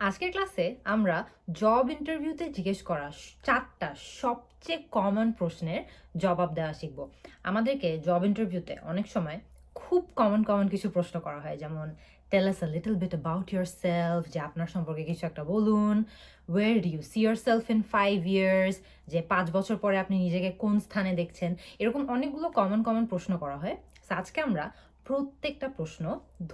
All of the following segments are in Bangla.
আজকের ক্লাসে আমরা জব ইন্টারভিউতে জিজ্ঞেস করা চারটা সবচেয়ে কমন প্রশ্নের জবাব দেওয়া শিখব। আমাদেরকে জব ইন্টারভিউতে অনেক সময় খুব কমন কমন কিছু প্রশ্ন করা হয়, যেমন tell us a little bit about yourself যে আপনার সম্পর্কে কিছু একটা বলুন। Where do you see yourself in five years যে পাঁচ বছর পরে আপনি নিজেকে কোন স্থানে দেখছেন? এরকম অনেকগুলো কমন কমন প্রশ্ন করা হয়। আজকে আমরা প্রত্যেকটা প্রশ্ন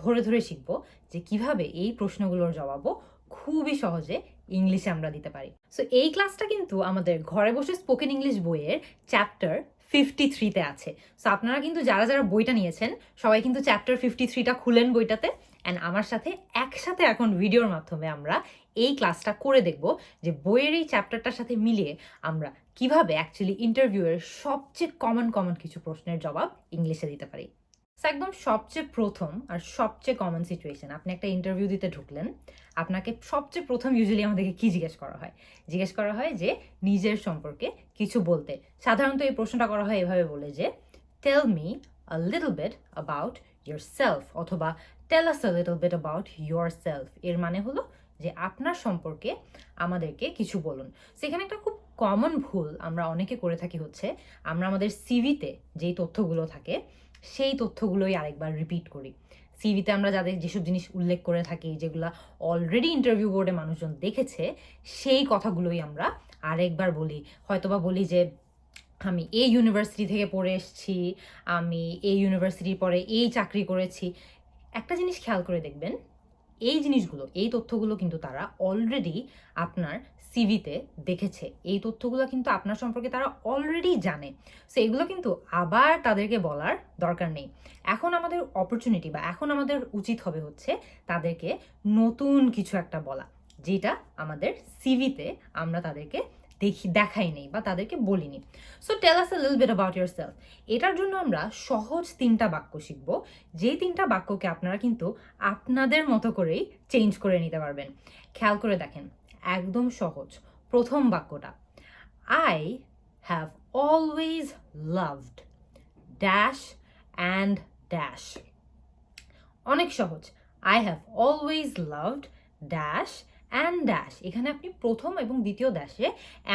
ধরে ধরে শিখব যে কীভাবে এই প্রশ্নগুলোর জবাবও খুবই সহজে ইংলিশে আমরা দিতে পারি। সো এই ক্লাসটা কিন্তু আমাদের ঘরে বসে স্পোকেন ইংলিশ বইয়ের চ্যাপ্টার ফিফটি থ্রিতে আছে। সো আপনারা কিন্তু যারা যারা বইটা নিয়েছেন, সবাই কিন্তু চ্যাপ্টার ফিফটি থ্রিটা খুলেন বইটাতে। অ্যান্ড আমার সাথে একসাথে এখন ভিডিওর মাধ্যমে আমরা এই ক্লাসটা করে দেখব যে বইয়ের এই চ্যাপ্টারটার সাথে মিলিয়ে আমরা কীভাবে অ্যাকচুয়ালি ইন্টারভিউয়ের সবচেয়ে কমন কমন কিছু প্রশ্নের জবাব ইংলিশে দিতে পারি। একদম সবচেয়ে প্রথম আর সবচেয়ে কমন সিচুয়েশন আপনি একটা ইন্টারভিউ দিতে ঢুকলেন, আপনাকে সবচেয়ে প্রথম ইউজুয়ালি আমাদেরকে কি জিজ্ঞেস করা হয়? জিজ্ঞেস করা হয় যে, নিজের সম্পর্কে কিছু বলতে। সাধারণত এই প্রশ্নটা করা হয় এভাবে বলে যে tell me a little bit about yourself অথবা tell us a little bit about yourself এর মানে হলো যে, আপনার সম্পর্কে আমাদেরকে কিছু বলুন। সেখানে একটা খুব কমন ভুল আমরা অনেকে করে থাকি হচ্ছে, আমরা আমাদের সিভিতে যেই তথ্যগুলো থাকে সেই তথ্যগুলোই আরেকবার রিপিট করি। সিভিতে আমরা যাদের যেসব জিনিস উল্লেখ করে থাকি, যেগুলো অলরেডি ইন্টারভিউ বোর্ডে মানুষজন দেখেছে, সেই কথাগুলোই আমরা আরেকবার বলি। হয়তোবা বলি যে, আমি এই ইউনিভার্সিটি থেকে পড়ে এসেছি, আমি এই ইউনিভার্সিটির পরে এই চাকরি করেছি। একটা জিনিস খেয়াল করে দেখবেন এই জিনিসগুলো, এই তথ্যগুলো কিন্তু তারা অলরেডি আপনার সিভিতে দেখেছে। এই তথ্যগুলো কিন্তু আপনার সম্পর্কে তারা অলরেডি জানে। সো এগুলো কিন্তু আবার তাদেরকে বলার দরকার নেই। এখন আমাদের অপরচুনিটি বা এখন আমাদের উচিত হবে হচ্ছে তাদেরকে নতুন কিছু একটা বলা, যেটা আমাদের সিভিতে আমরা তাদেরকে দেখি, দেখাই নেই বা তাদেরকে বলিনি সো টেল আস এ লিল বিট অ্যাবাউট ইয়োর সেলফ এটার জন্য আমরা সহজ তিনটা বাক্য শিখব। যেই তিনটা বাক্যকে আপনারা কিন্তু আপনাদের মতো করেই চেঞ্জ করে নিতে পারবেন। খেয়াল করে দেখেন, একদম সহজ। প্রথম বাক্যটা I have always loved dash and dash অনেক সহজ I have always loved dash and dash এখানে আপনি প্রথম এবং দ্বিতীয় ড্যাশে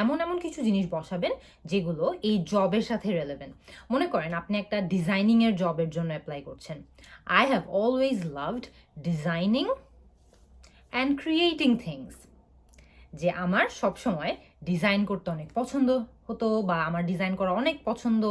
এমন এমন কিছু জিনিস বসাবেন যেগুলো এই জবের সাথে রেলেভেন্ট মনে করেন আপনি একটা ডিজাইনিংয়ের জবের জন্য অ্যাপ্লাই করছেন। I have always loved designing and creating things যে আমার সবসময় ডিজাইন করতে অনেক পছন্দ হতো বা আমার ডিজাইন করা অনেক পছন্দ।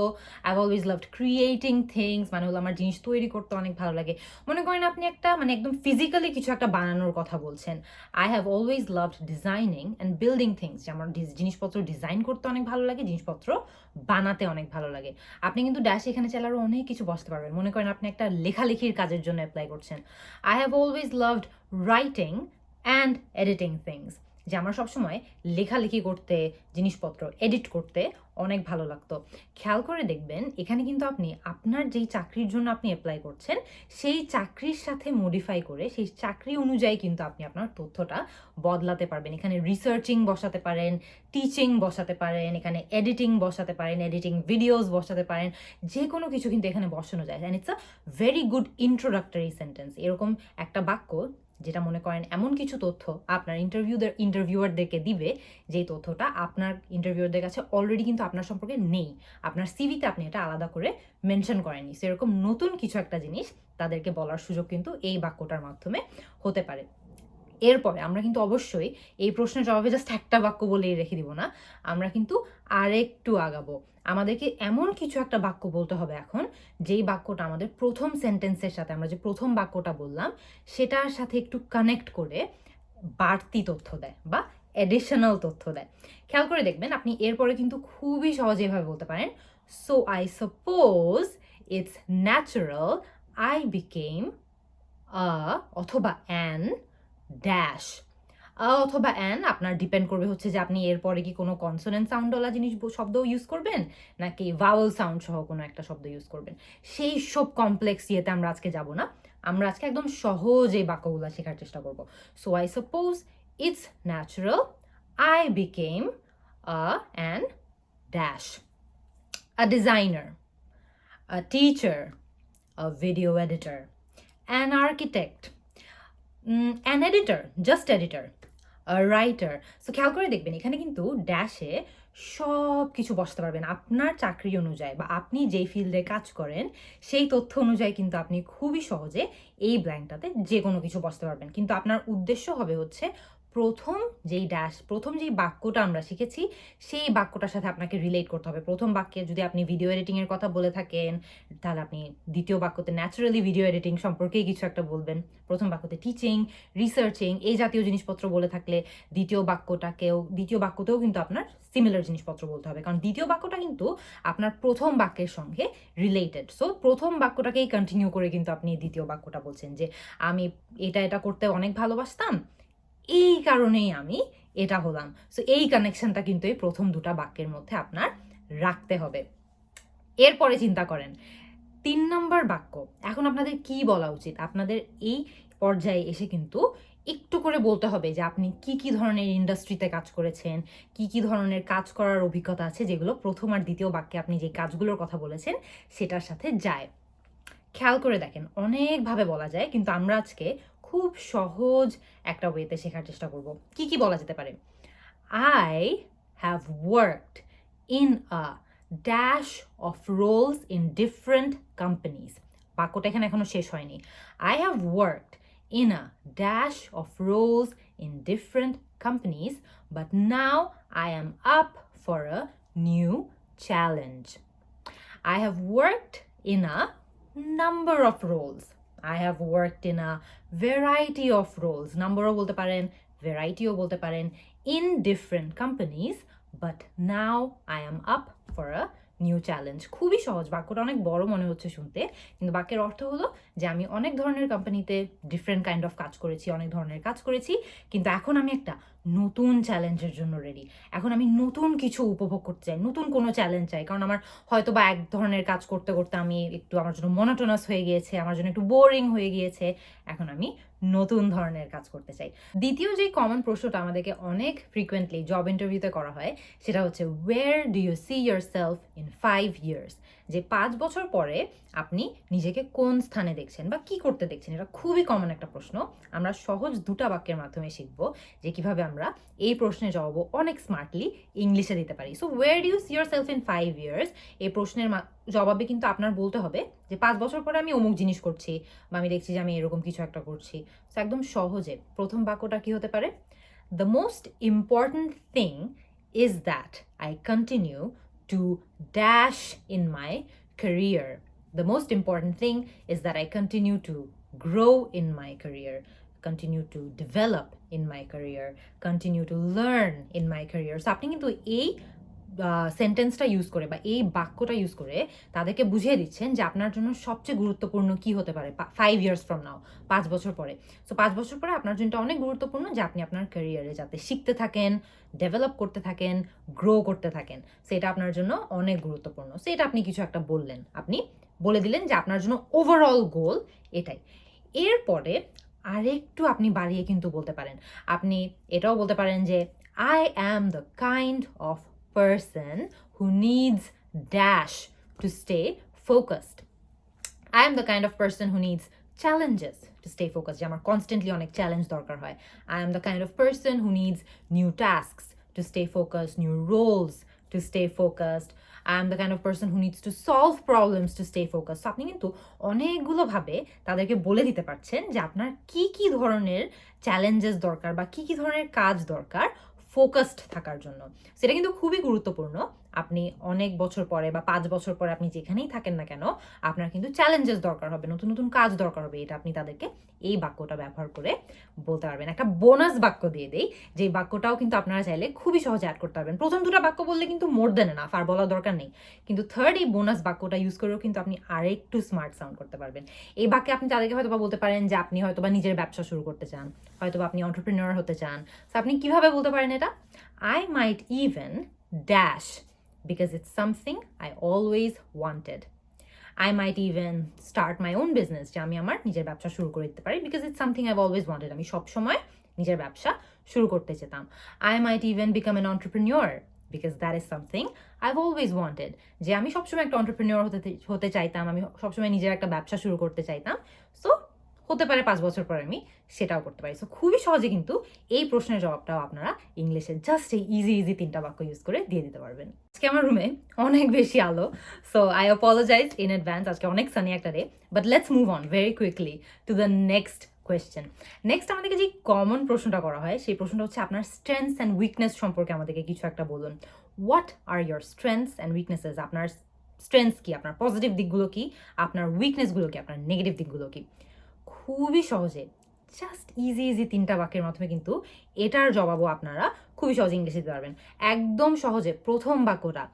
I always loved creating things মানে হলো আমার জিনিস তৈরি করতে অনেক ভালো লাগে। মনে করেন আপনি একটা মানে একদম ফিজিক্যালি কিছু একটা বানানোর কথা বলছেন। I have always loved designing and building things যে আমার জিনিসপত্র ডিজাইন করতে অনেক ভালো লাগে, জিনিসপত্র বানাতে অনেক ভালো লাগে। আপনি কিন্তু ড্যাশ এখানে চাইলে আরও অনেক কিছু বসতে পারবেন। মনে করেন আপনি একটা লেখালেখির কাজের জন্য অ্যাপ্লাই করছেন। I have always loved writing and editing things যে আমার সবসময় লেখালেখি করতে, জিনিসপত্র এডিট করতে অনেক ভালো লাগতো। খেয়াল করে দেখবেন, এখানে কিন্তু আপনি আপনার যেই চাকরির জন্য আপনি অ্যাপ্লাই করছেন, সেই চাকরির সাথে মডিফাই করে সেই চাকরি অনুযায়ী কিন্তু আপনি আপনার তথ্যটা বদলাতে পারবেন। এখানে রিসার্চিং বসাতে পারেন টিচিং বসাতে পারেন, এখানে এডিটিং বসাতে পারেন এডিটিং ভিডিওস বসাতে পারেন যে কোনো কিছু কিন্তু এখানে বসানো যায়। And it's a very good introductory sentence এরকম একটা বাক্য যেটা মনে করেন এমন কিছু তথ্য আপনার ইন্টারভিউদের ইন্টারভিউয়ারদেরকে দিবে যে তথ্যটা আপনার ইন্টারভিউয়ারদের কাছে অলরেডি কিন্তু আপনার সম্পর্কে নেই। আপনার সিভিতে আপনি এটা আলাদা করে মেনশন করেননি। সেরকম নতুন কিছু একটা জিনিস তাদেরকে বলার সুযোগ কিন্তু এই বাক্যটার মাধ্যমে হতে পারে। এরপরে আমরা কিন্তু অবশ্যই এই প্রশ্নের জবাবে জাস্ট একটা বাক্য বলেই রেখে দিব না। আমরা কিন্তু আরেকটু আগাবো। আমাদেরকে এমন কিছু একটা বাক্য বলতে হবে এখন, যেই বাক্যটা আমাদের প্রথম সেন্টেন্সের সাথে, আমরা যে প্রথম বাক্যটা বললাম, সেটার সাথে একটু কানেক্ট করে বাড়তি তথ্য দেয় বা অ্যাডিশনাল তথ্য দেয়। খেয়াল করে দেখবেন, আপনি এরপরে কিন্তু খুবই সহজে এভাবে বলতে পারেন so I suppose it's natural I became অথবা অ্যান ড্যাশ অথবা অ্যান আপনার ডিপেন্ড করবে হচ্ছে যে আপনি এরপরে কি কোনো কনসোনেন্ট সাউন্ডওয়ালা জিনিস শব্দ ইউজ করবেন? নাকি ভাওয়েল সাউন্ড সহ কোনো একটা শব্দ ইউজ করবেন? সেই সব কমপ্লেক্স ইয়েতে আমরা আজকে যাব না। আমরা আজকে একদম সহজ বাক্যগুলো শেখার চেষ্টা করব। So I suppose it's natural I became a an dash a designer a teacher a video editor an architect, mm, editor just editor writer so খেয়াল করে দেখবেন এখানে কিন্তু ড্যাশে সব কিছু বসতে পারবেন। আপনার চাকরি অনুযায়ী বা আপনি যেই ফিল্ডে কাজ করেন সেই তথ্য অনুযায়ী কিন্তু আপনি খুবই সহজে এই ব্ল্যাঙ্কটাতে যে কোনো কিছু বসতে পারবেন। কিন্তু আপনার উদ্দেশ্য হবে হচ্ছে প্রথম যেই ড্যাশ প্রথম যেই বাক্যটা আমরা শিখেছি, সেই বাক্যটার সাথে আপনাকে রিলেট করতে হবে। প্রথম বাক্যে যদি আপনি ভিডিও এডিটিংয়ের কথা বলে থাকেন, তাহলে আপনি দ্বিতীয় বাক্যতে ন্যাচারালি ভিডিও এডিটিং সম্পর্কেই কিছু একটা বলবেন। প্রথম বাক্যতে টিচিং রিসার্চিং এই জাতীয় জিনিসপত্র বলে থাকলে দ্বিতীয় বাক্যটাকেও, দ্বিতীয় বাক্যতেও কিন্তু আপনার সিমিলার জিনিসপত্র বলতে হবে। কারণ দ্বিতীয় বাক্যটা কিন্তু আপনার প্রথম বাক্যের সঙ্গে রিলেটেড সো প্রথম বাক্যটাকেই কন্টিনিউ করে কিন্তু আপনি দ্বিতীয় বাক্যটা বলছেন যে, আমি এটা এটা করতে অনেক ভালোবাসতাম এই কারণেই আমি এটা হলাম। সো এই কানেকশনটা কিন্তু এই প্রথম দুটা বাক্যের মধ্যে আপনার রাখতে হবে। এরপরে চিন্তা করেন, তিন নম্বর বাক্য, এখন আপনাদের কি বলা উচিত? আপনাদের এই পর্যায়ে এসে কিন্তু একটু করে বলতে হবে যে আপনি কি কি ধরনের ইন্ডাস্ট্রিতে কাজ করেছেন, কি কি ধরনের কাজ করার অভিজ্ঞতা আছে, যেগুলো প্রথম আর দ্বিতীয় বাক্যে আপনি যে কাজগুলোর কথা বলেছেন, সেটার সাথে যায়। খেয়াল করে দেখেন, অনেকভাবে বলা যায়, কিন্তু আমরা আজকে খুব সহজ একটা ওয়েতে শেখার চেষ্টা করব। কি কি বলা যেতে পারে? I have worked in a dash of roles in different companies বাক্যটা এখানে এখনও শেষ হয়নি। I have worked in a dash of roles in different companies but now I am up for a new challenge I have worked in a number of roles I have worked in a variety of roles. Numberও বলতে পারেন ভ্যারাইটিও বলতে পারেন in different companies, but now I am up for a new challenge খুবই সহজ বাক্যটা অনেক বড় মনে হচ্ছে শুনতে কিন্তু বাক্যের অর্থ হলো যে আমি অনেক ধরনের কোম্পানিতে ডিফারেন্ট কাইন্ড অফ কাজ করেছি অনেক ধরনের কাজ করেছি কিন্তু এখন আমি একটা নতুন চ্যালেঞ্জের জন্য রেডি এখন আমি নতুন কিছু উপভোগ করতে চাই, নতুন কোনো চ্যালেঞ্জ চাই। কারণ আমার হয়তো বা এক ধরনের কাজ করতে করতে আমি একটু আমার জন্য মনোটোনাস হয়ে গিয়েছে, আমার জন্য একটু বোরিং হয়ে গিয়েছে। এখন আমি নতুন ধরনের কাজ করতে চাই। দ্বিতীয় যে কমন প্রশ্নটা আমাদেরকে অনেক ফ্রিকুয়েন্টলি জব ইন্টারভিউতে করা হয়, সেটা হচ্ছে where do you see yourself in five years যে পাঁচ বছর পরে আপনি নিজেকে কোন স্থানে দেখছেন বা কি করতে দেখছেন? এটা খুবই কমন একটা প্রশ্ন। আমরা সহজ দুটা বাক্যের মাধ্যমে শিখব যে কীভাবে আমরা এই প্রশ্নের জবাব অনেক স্মার্টলি ইংলিশে দিতে পারি। So where you see yourself in five years এই প্রশ্নের জবাবে কিন্তু আপনার বলতে হবে যে পাঁচ বছর পরে আমি অমুক জিনিস করছি বা আমি দেখছি যে আমি এরকম কিছু একটা করছি। তো একদম সহজে প্রথম বাক্যটা কি হতে পারে? The most important thing is that I continue to dash in my career. The most important thing is that I continue to grow in my career, continue to develop in my career, continue to learn in my career. So আপনি কিন্তু এই সেন্টেন্সটা ইউজ করে বা এই বাক্যটা ইউজ করে তাদেরকে বুঝিয়ে দিচ্ছেন যে আপনার জন্য সবচেয়ে গুরুত্বপূর্ণ কি হতে পারে ফাইভ ইয়ার্স ফ্রম নাও পাঁচ বছর পরে। সো পাঁচ বছর পরে আপনার জন্য অনেক গুরুত্বপূর্ণ যে আপনি আপনার ক্যারিয়ারে যাতে শিখতে থাকেন ডেভেলপ করতে থাকেন গ্রো করতে থাকেন। সেটা আপনার জন্য অনেক গুরুত্বপূর্ণ। সেটা আপনি কিছু একটা বললেন। আপনি বলে দিলেন যে আপনার জন্য ওভারঅল গোল এটাই। এরপরে আরেকটু আপনি বাড়িয়ে কিন্তু বলতে পারেন আপনি এটাও বলতে পারেন যে I am the kind of person who needs dash to stay focused. I am the kind of person who needs challenges to stay focused. যে আমার কনস্ট্যান্টলি অনেক চ্যালেঞ্জ দরকার হয় I am the kind of person who needs new tasks to stay focused new roles to stay focused I am the kind of person who needs to solve problems to stay focus আপনি কিন্তু অনেকগুলোভাবে তাদেরকে বলে দিতে পারছেন যে আপনার কি কি ধরনের চ্যালেঞ্জেস দরকার বা কি কি ধরনের কাজ দরকার ফোকাসড থাকার জন্য। সেটা কিন্তু খুবই গুরুত্বপূর্ণ। আপনি অনেক বছর পরে বা পাঁচ বছর পরে আপনি যেখানেই থাকেন না কেন, আপনার কিন্তু চ্যালেঞ্জেস দরকার হবে, নতুন নতুন কাজ দরকার হবে। এটা আপনি তাদেরকে এই বাক্যটা ব্যবহার করে বলতে পারবেন। একটা বোনাস বাক্য দিয়ে দেই, যে বাক্যটাও কিন্তু আপনারা চাইলে খুবই সহজে অ্যাড করতে পারবেন। প্রথম দুটো বাক্য বললে কিন্তু মোর দেন না আর বলার দরকার নেই। কিন্তু থার্ড এই বোনাস বাক্যটা ইউজ করেও কিন্তু আপনি আরেকটু স্মার্ট সাউন্ড করতে পারবেন। এই বাক্যে আপনি তাদেরকে হয়তো বা বলতে পারেন যে আপনি হয়তো বা নিজের ব্যবসা শুরু করতে চান হয়তো বা আপনি অন্টারপ্রিনিয়র হতে চান। তো আপনি কীভাবে বলতে পারেন এটা? I might even dash because it's something I always wanted. I might even start my own business যে আমি আমার নিজের ব্যবসা শুরু করে দিতে পারি because it's something I've always wanted. আমি সবসময় নিজের ব্যবসা শুরু করতে চেতাম I might even become an entrepreneur because that is something I've always wanted. যে আমি সবসময় একটা entrepreneur হতে হতে চাইতাম আমি সবসময় নিজের একটা ব্যবসা শুরু করতে চাইতাম সো হতে পারে পাঁচ বছর পরে আমি সেটাও করতে পারি। সো খুবই সহজে কিন্তু এই প্রশ্নের জবাবটাও আপনারা ইংলিশে জাস্ট এই ইজি ইজি তিনটা বাক্য ইউজ করে দিয়ে দিতে পারবেন। আজকে আমার রুমে অনেক বেশি আলো। So I apologise in advance আজকে অনেক সানি একটা day but let's move on very quickly to the next question next আমাদেরকে যে কমন প্রশ্নটা করা হয়, সেই প্রশ্নটা হচ্ছে আপনার স্ট্রেংথস অ্যান্ড উইকনেস সম্পর্কে আমাদেরকে কিছু একটা বলুন। What are your strengths and weaknesses আপনার স্ট্রেংথস কি? আপনার পজিটিভ দিকগুলো কি? আপনার উইকনেসগুলো কি? আপনার নেগেটিভ দিকগুলো কি? খুবই সহজে জাস্ট ইজি ইজি তিনটা বাক্যের মাধ্যমে কিন্তু এটার জবাবও আপনারা খুবই সহজে ইংলিশে দিতে পারবেন। একদম সহজে প্রথম বাক্যটা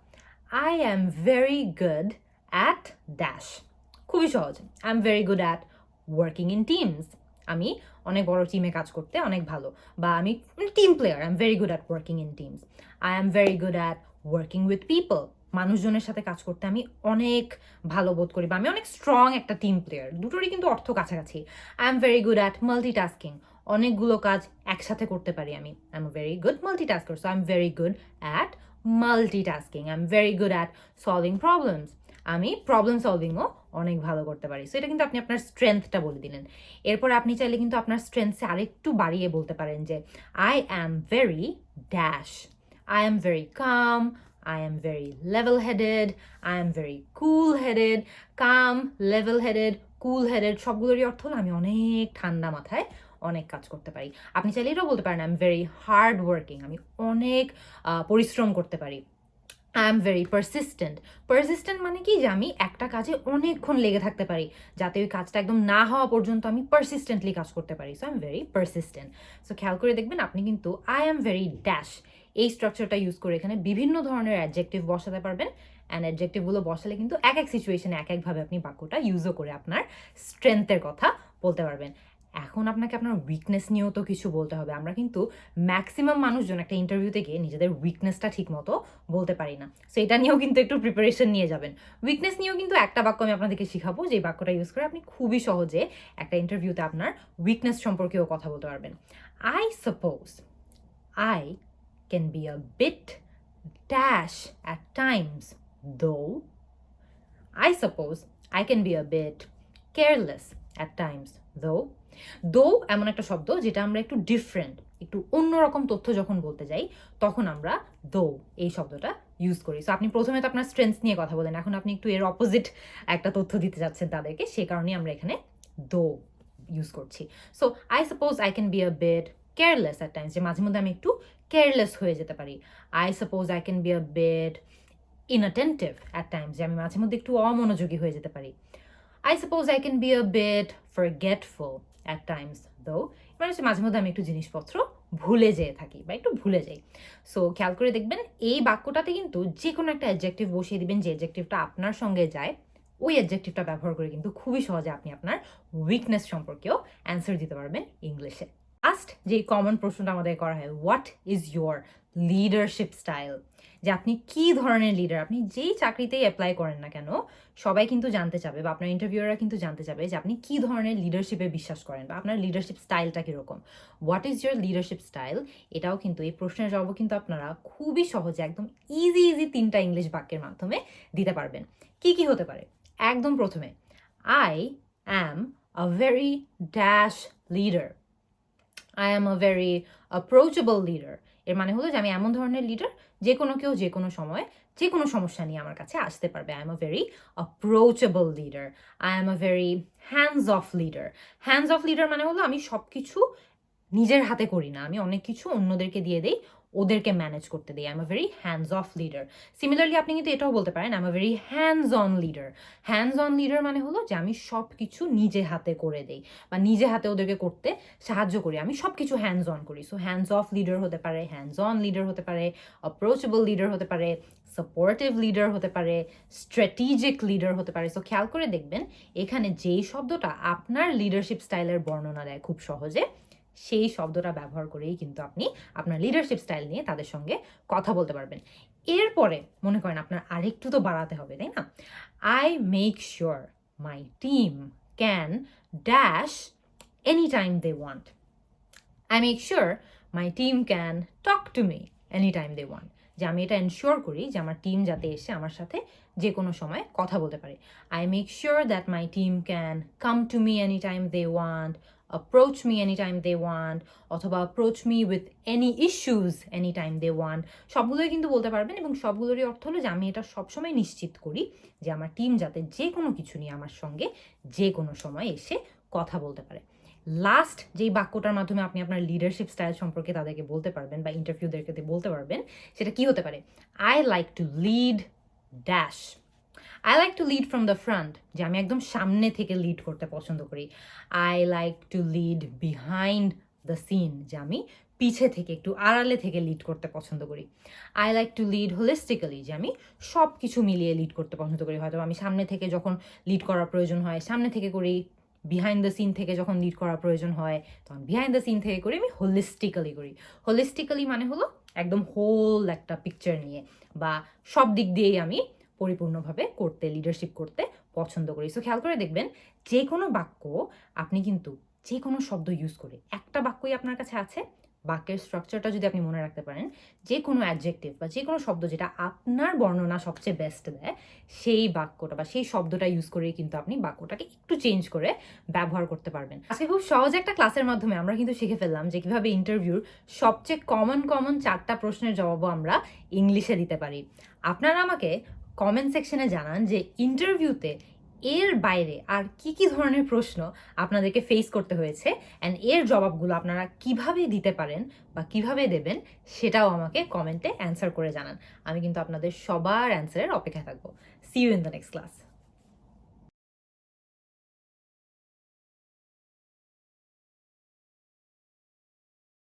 I am very good at dash খুবই সহজ I am very good at working in teams আমি অনেক বড় টিমে কাজ করতে অনেক ভালো, বা আমি team player I am very good at working in teams I am very good at working with people মানুষজনের সাথে কাজ করতে আমি অনেক ভালো বোধ করি বা আমি অনেক স্ট্রং একটা টিম প্লেয়ার দুটোরই কিন্তু অর্থ কাছাকাছি। I am very good at multitasking অনেকগুলো কাজ একসাথে করতে পারি আমি। I am very good multitasker so I am very good at multitasking I am very good at solving problems আমি প্রবলেম সলভিংও অনেক ভালো করতে পারি। সো এটা কিন্তু আপনি আপনার স্ট্রেংথটা বলে দিলেন। এরপর আপনি চাইলে কিন্তু আপনার স্ট্রেংথসে আরেকটু বাড়িয়ে বলতে পারেন যে I am very dash I am very calm I am very level headed, I am very cool headed, calm, level headed, cool headed সবগুলোরই অর্থ হলো আমি অনেক ঠান্ডা মাথায় অনেক কাজ করতে পারি। আপনি চাইলে এটাও বলতে পারেন I am very hard working আমি অনেক পরিশ্রম করতে পারি। I am very persistent persistent মানে কি? যে আমি একটা কাজে অনেকক্ষণ লেগে থাকতে পারি যাতে ওই কাজটা একদম না হওয়া পর্যন্ত আমি পারসিস্টেন্টলি কাজ করতে পারি। So I am very persistent so খেয়াল করে দেখবেন আপনি কিন্তু আই এম ভেরি ড্যাশ এই স্ট্রাকচারটা ইউজ করে এখানে বিভিন্ন ধরনের অ্যাডজেক্টিভ বসাতে পারবেন। অ্যান্ড অ্যাডজেক্টিভগুলো বসালে কিন্তু এক এক সিচুয়েশনে এক একভাবে আপনি বাক্যটা ইউজও করে আপনার স্ট্রেংথের কথা বলতে পারবেন। এখন আপনাকে আপনার উইকনেস নিয়েও তো কিছু বলতে হবে। আমরা কিন্তু ম্যাক্সিমাম মানুষজন একটা ইন্টারভিউতে গিয়ে নিজেদের উইকনেসটা ঠিক মতো বলতে পারি না। সো এটা নিয়েও কিন্তু একটু প্রিপারেশন নিয়ে যাবেন। উইকনেস নিয়েও কিন্তু একটা বাক্য আমি আপনাদেরকে শিখাবো যে বাক্যটা ইউজ করে আপনি খুবই সহজে একটা ইন্টারভিউতে আপনার উইকনেস সম্পর্কেও কথা বলতে পারবেন। I suppose I can be a bit dash at times, though. I suppose I can be a bit careless at times, though. দো এমন একটা শব্দ যেটা আমরা একটু ডিফারেন্ট একটু অন্যরকম তথ্য যখন বলতে যাই তখন আমরা দো এই শব্দটা ইউজ করি সো আপনি প্রথমে তো আপনার স্ট্রেংথ নিয়ে কথা বলেন এখন আপনি একটু এর অপোজিট একটা তথ্য দিতে যাচ্ছেন তাদেরকে সে কারণে আমরা এখানে দো ইউজ করছি so I suppose I can be a bad careless at times যে মাঝে মধ্যে আমি একটু কেয়ারলেস হয়ে যেতে পারি। I suppose I can be a bad inattentive at times যে আমি মাঝে মধ্যে একটু অমনোযোগী হয়ে যেতে পারি। I suppose I can be a bad forgetful at times though মানে হচ্ছে মাঝে মধ্যে আমি একটু জিনিসপত্র ভুলে যেয়ে থাকি বা একটু ভুলে যাই। সো খেয়াল করে দেখবেন, এই বাক্যটাতে কিন্তু যে কোনো একটা অ্যাডজেক্টিভ বসিয়ে দিবেন, যে অ্যাডজেক্টিভটা আপনার সঙ্গে যায়, ওই অ্যাডজেক্টিভটা ব্যবহার করে কিন্তু খুবই সহজে আপনি আপনার উইকনেস সম্পর্কেও অ্যান্সার দিতে পারবেন ইংলিশে। লাস্ট যে কমন প্রশ্নটা আমাদের করা হয় what is your leadership style যে আপনি কি ধরনের লিডার আপনি যেই চাকরিতেই অ্যাপ্লাই করেন না কেন, সবাই কিন্তু জানতে চাবে বা আপনার ইন্টারভিউরা কিন্তু জানতে চাবে যে আপনি কি ধরনের লিডারশিপে বিশ্বাস করেন বা আপনার লিডারশিপ স্টাইলটা কীরকম। What is your leadership style এটাও কিন্তু এই প্রশ্নের জবাবও কিন্তু আপনারা খুবই সহজে, একদম ইজি ইজি তিনটা ইংলিশ বাক্যের মাধ্যমে দিতে পারবেন। কি কি হতে পারে? একদম প্রথমে I am a very dash leader I am a very approachable leader এর মানে হলো যে আমি এমন ধরনের লিডার যে কোনো কেউ যে কোনো সময় যে কোনো সমস্যা নিয়ে আমার কাছে আসতে পারবে। I am a very approachable leader I am a very hands off leader hands off leader মানে হলো আমি সব কিছু নিজের হাতে করি না। আমি অনেক কিছু অন্যদেরকে দিয়ে দিই। ওদেরকে ম্যানেজ করতে দিই। I am a very hands off leader similarly আপনি কিন্তু এটাও বলতে পারেন I am a very hands on leader hands on leader মানে হলো যে আমি সব কিছু নিজে হাতে করে দেই বা নিজে হাতে ওদেরকে করতে সাহায্য করি। আমি সব কিছু হ্যান্ডস অন করি। সো হ্যান্ডস অফ লিডার হতে পারে হ্যান্ডস অন লিডার হতে পারে অ্যাপ্রোচেবল লিডার হতে পারে সাপোর্টিভ লিডার হতে পারে স্ট্র্যাটেজিক লিডার হতে পারে। সো খেয়াল করে দেখবেন, এখানে যেই শব্দটা আপনার লিডারশিপ স্টাইলের বর্ণনা দেয় খুব সহজে সেই শব্দটা ব্যবহার করেই কিন্তু আপনি আপনার লিডারশিপ স্টাইল নিয়ে তাদের সঙ্গে কথা বলতে পারবেন। এরপরে মনে করেন আপনার আরেকটু তো বাড়াতে হবে, তাই না? I make sure my team can dash any time they want I make sure my team can talk to me any time they want যে আমি এটা এনশিওর করি যে আমার টিম যাতে এসে আমার সাথে যে কোনো সময় কথা বলতে পারে। I make sure that my team can come to me any time they want approach me anytime they want, অথবা approach me with any issues anytime they want, সবগুলোই কিন্তু বলতে পারবেন এবং সবগুলোরই অর্থ হলো যে আমি এটা সবসময় নিশ্চিত করি যে আমার টিম যাতে যে কোনো কিছু নিয়ে আমার সঙ্গে যে কোনো সময় এসে কথা বলতে পারে। লাস্ট যেই বাক্যটার মাধ্যমে আপনি আপনার লিডারশিপ স্টাইল সম্পর্কে তাদেরকে বলতে পারবেন বা ইন্টারভিউদেরকে বলতে পারবেন, সেটা কি হতে পারে? I like to lead dash I like to lead from the front যে আমি একদম সামনে থেকে লিড করতে পছন্দ করি। I like to lead behind the scene যে আমি পিছে থেকে, একটু আড়ালে থেকে লিড করতে পছন্দ করি। I like to lead holistically যে আমি সব কিছু মিলিয়ে লিড করতে পছন্দ করি। হয়তো আমি সামনে থেকে যখন লিড করার প্রয়োজন হয়, সামনে থেকে করি বিহাইন্ড দ্য সিন থেকে যখন লিড করার প্রয়োজন হয়, তখন বিহাইন্ড দ্য সিন থেকে করি, আমি হোলিস্টিক্যালি করি। হোলিস্টিক্যালি মানে হলো একদম হোল একটা পিকচার নিয়ে, বা সব দিক দিয়েই আমি পরিপূর্ণভাবে করতে লিডারশিপ করতে পছন্দ করি। সো খেয়াল করে দেখবেন, যে কোনো বাক্য আপনি কিন্তু যে কোনো শব্দ ইউজ করে, একটা বাক্যই আপনার কাছে আছে, বাক্যের স্ট্রাকচারটা যদি আপনি মনে রাখতে পারেন, যে কোনো অ্যাডজেক্টিভ বা যে কোনো শব্দ যেটা আপনার বর্ণনা সবচেয়ে বেস্ট দেয়, সেই বাক্যটা বা সেই শব্দটা ইউজ করেই কিন্তু আপনি বাক্যটাকে একটু চেঞ্জ করে ব্যবহার করতে পারবেন। আজকে খুব সহজ একটা ক্লাসের মাধ্যমে আমরা কিন্তু শিখে ফেললাম যে কীভাবে ইন্টারভিউর সবচেয়ে কমন কমন চারটা প্রশ্নের জবাবও আমরা ইংলিশে দিতে পারি। আপনারা আমাকে কমেন্ট সেকশনে জানান যে ইন্টারভিউতে এর বাইরে আর কি কি ধরনের প্রশ্ন আপনাদেরকে ফেস করতে হয়েছে অ্যান্ড এর জবাবগুলো আপনারা কীভাবে দিতে পারেন বা কীভাবে দেবেন সেটাও আমাকে কমেন্টে অ্যান্সার করে জানান। আমি কিন্তু আপনাদের সবার অ্যান্সারের অপেক্ষা থাকব। See you in the next class